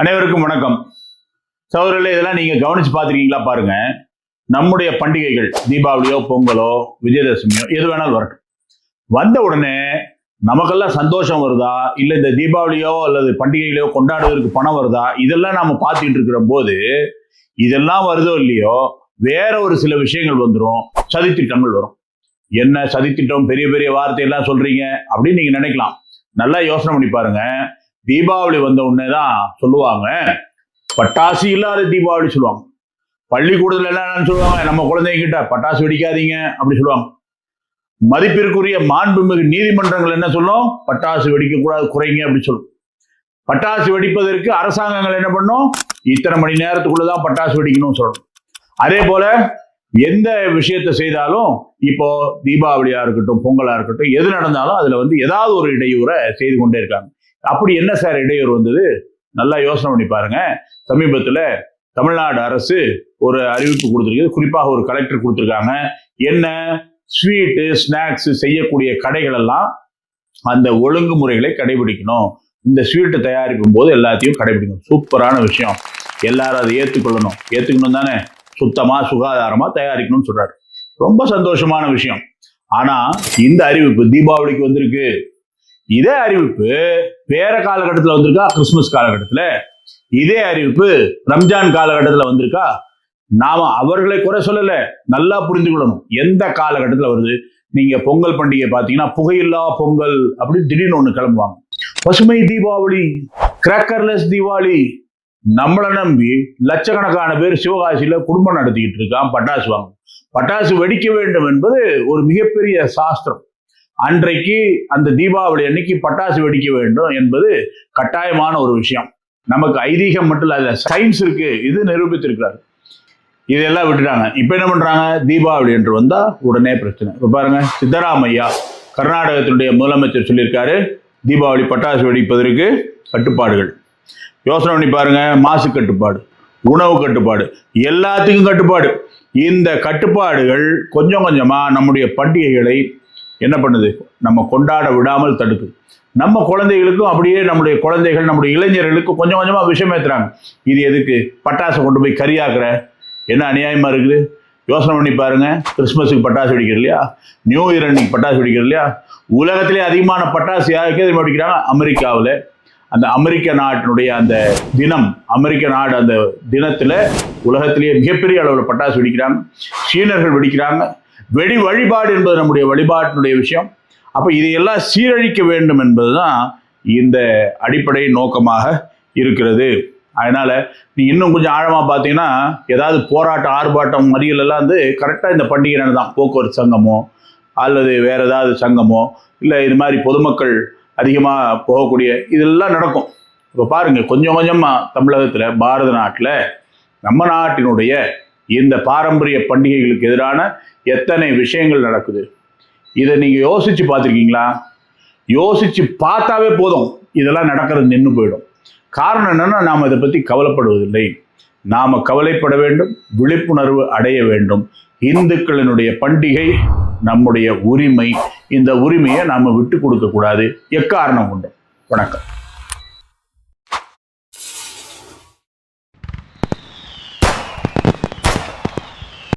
அனைவருக்கும் வணக்கம். சகோதரர்களே இதெல்லாம் நீங்க கவனிச்சு பார்த்துருக்கீங்களா பாருங்க. நம்முடைய பண்டிகைகள் தீபாவளியோ பொங்கலோ விஜயதசமியோ எது வேணாலும் வரட்டும். வந்த உடனே நமக்கெல்லாம் சந்தோஷம் வருதா? இல்லை இந்த தீபாவளியோ அல்லது பண்டிகைகளையோ கொண்டாடுவதற்கு பணம் வருதா? இதெல்லாம் நாம பார்த்துட்டு இருக்கிற போது இதெல்லாம் வருதோ இல்லையோ வேற ஒரு சில விஷயங்கள் வந்துடும் சதித்திட்டங்கள் வரும். என்ன சதித்திட்டம்? பெரிய பெரிய வார்த்தையெல்லாம் சொல்றீங்க அப்படின்னு நீங்க நினைக்கலாம். நல்லா யோசனை பண்ணி பாருங்க. தீபாவளி வந்த உடனே தான் சொல்லுவாங்க. பட்டாசு இல்லாத தீபாவளி சொல்லுவாங்க. பள்ளிக்கூடத்தில் என்ன சொல்லுவாங்க. நம்ம குழந்தைங்க கிட்ட பட்டாசு வெடிக்காதீங்க அப்படி சொல்லுவாங்க. மதிப்பிற்குரிய மாண்புமிகு நீதிமன்றங்கள் என்ன சொல்லும்? பட்டாசு வெடிக்க கூடாது குறைங்க அப்படின்னு சொல்லும். பட்டாசு வெடிப்பதற்கு அரசாங்கங்கள் என்ன பண்ணும்? இத்தனை மணி நேரத்துக்குள்ளதான் பட்டாசு வெடிக்கணும்னு சொல்லணும். அதே போல எந்த விஷயத்தை செய்தாலும் இப்போ தீபாவளியா இருக்கட்டும் பொங்கலா இருக்கட்டும் எது நடந்தாலும் அதுல வந்து ஏதாவது ஒரு இடையூறை செய்து கொண்டே இருக்காங்க. அப்படி என்ன சார் இடையூறு வந்தது? நல்லா யோசனை பண்ணி பாருங்க. சமீபத்தில் தமிழ்நாடு அரசு ஒரு அறிவிப்பு கொடுத்துருக்கு குறிப்பாக ஒரு கலெக்டர் கொடுத்துருக்காங்க. என்ன ஸ்வீட்டு ஸ்நாக்ஸ் செய்யக்கூடிய கடைகள் எல்லாம் அந்த ஒழுங்குமுறைகளை கடைபிடிக்கணும். இந்த ஸ்வீட்டு தயாரிக்கும் போது எல்லாத்தையும் கடைபிடிக்கணும். சூப்பரான விஷயம். எல்லாரும் அதை ஏற்றுக்கொள்ளணும் ஏற்றுக்கணும் தானே? சுத்தமா சுகாதாரமா தயாரிக்கணும்னு சொல்றாரு. ரொம்ப சந்தோஷமான விஷயம். ஆனா இந்த அறிவிப்பு தீபாவளிக்கு வந்திருக்கு. இதே அறிவிப்பு வேற காலகட்டத்தில் வந்திருக்கா? கிறிஸ்துமஸ் காலகட்டத்தில். இதே அறிவிப்பு ரம்ஜான் காலகட்டத்தில் வந்திருக்கா? நாம அவர்களை குறை சொல்லல. நல்லா புரிஞ்சுக்கொள்ளணும் எந்த காலகட்டத்தில் வருது? நீங்க பொங்கல் பண்டிகை பார்த்தீங்கன்னா புகையில்லா பொங்கல் அப்படின்னு திடீர்னு ஒன்று கிளம்புவாங்க. பசுமை தீபாவளி கிராக்கர்லெஸ் தீபாவளி. நம்மளை நம்பி லட்சக்கணக்கான பேர் சிவகாசியில குடும்பம் நடத்திக்கிட்டு இருக்கான் பட்டாசு வாங்க பட்டாசு வெடிக்க வேண்டும் என்பது ஒரு மிகப்பெரிய சாஸ்திரம். அன்றைக்கு அந்த தீபாவளி அன்னைக்கு பட்டாசு வெடிக்க வேண்டும் என்பது கட்டாயமான ஒரு விஷயம். நமக்கு ஐதீகம் மட்டும் இல்ல சயின்ஸ் இருக்கு. இது நிரூபித்திருக்கிறார். இதெல்லாம் விட்டுட்டாங்க. இப்ப என்ன பண்றாங்க? தீபாவளி என்று வந்தா உடனே பிரச்சனை. இப்ப பாருங்க சித்தராமையா கர்நாடகத்தினுடைய முதலமைச்சர் சொல்லியிருக்காரு தீபாவளி பட்டாசு வெடிப்பதற்கு கட்டுப்பாடுகள். யோசனை பண்ணி பாருங்க மாசு கட்டுப்பாடு உணவு கட்டுப்பாடு எல்லாத்துக்கும் கட்டுப்பாடு. இந்த கட்டுப்பாடுகள் கொஞ்சம் கொஞ்சமா நம்முடைய பண்டிகைகளை என்ன பண்ணுது? நம்ம கொண்டாட விடாமல் தடுக்குது. நம்ம குழந்தைகளுக்கும் அப்படியே நம்முடைய குழந்தைகள் நம்முடைய இளைஞர்களுக்கும் கொஞ்சம் கொஞ்சமாக விஷயம் ஏற்றுறாங்க இது எதுக்கு? பட்டாசு கொண்டு போய் கறியாக்குற? என்ன அநியாயமாக இருக்குது? யோசனை பண்ணி பாருங்க. கிறிஸ்மஸுக்கு பட்டாசு வெடிக்கிற இல்லையா? நியூ இயர் அன்னைக்கு பட்டாசு வெடிக்கிற இல்லையா? உலகத்திலே அதிகமான பட்டாசு யாருக்கு எதுவும் வெடிக்கிறாங்க அமெரிக்காவில். அந்த அமெரிக்க நாட்டினுடைய அந்த தினம் அமெரிக்க நாடு அந்த தினத்தில் உலகத்திலேயே மிகப்பெரிய அளவில் பட்டாசு வெடிக்கிறாங்க. சீனர்கள் வெடிக்கிறாங்க. வெடி வழிபாடு என்பது நம்முடைய வழிபாட்டினுடைய விஷயம். அப்போ இதையெல்லாம் சீரழிக்க வேண்டும் என்பதுதான் இந்த அடிப்படை நோக்கமாக இருக்கிறது. அதனால் நீ இன்னும் கொஞ்சம் ஆழமாக பார்த்தீங்கன்னா ஏதாவது போராட்டம் ஆர்ப்பாட்டம் மறியலெல்லாம் வந்து கரெக்டாக இந்த பண்டிகை நேரம் தான். போக்குவரத்து சங்கமோ அல்லது வேறு ஏதாவது சங்கமோ இல்லை இது மாதிரி பொதுமக்கள் அதிகமாக போகக்கூடிய இதெல்லாம் நடக்கும். இப்போ பாருங்கள் கொஞ்சம் கொஞ்சமாக தமிழகத்தில் பாரத நாட்டில் நம்ம நாட்டினுடைய இந்த பாரம்பரிய பண்டிகைகளுக்கு எதிரான எத்தனை விஷயங்கள் நடக்குது? இதை நீங்கள் யோசிச்சு பார்த்துருக்கீங்களா? யோசிச்சு பார்த்தாவே போதும். இதெல்லாம் நடக்கிறது நின்று போயிடும். காரணம் என்னன்னா நாம் இதை பற்றி கவலைப்படுவதில்லை. நாம் கவலைப்பட வேண்டும் விழிப்புணர்வு அடைய வேண்டும். இந்துக்களினுடைய பண்டிகை நம்முடைய உரிமை. இந்த உரிமையை நாம் விட்டு கொடுக்கக்கூடாது எக்காரணம் கொண்டு வணக்கம்.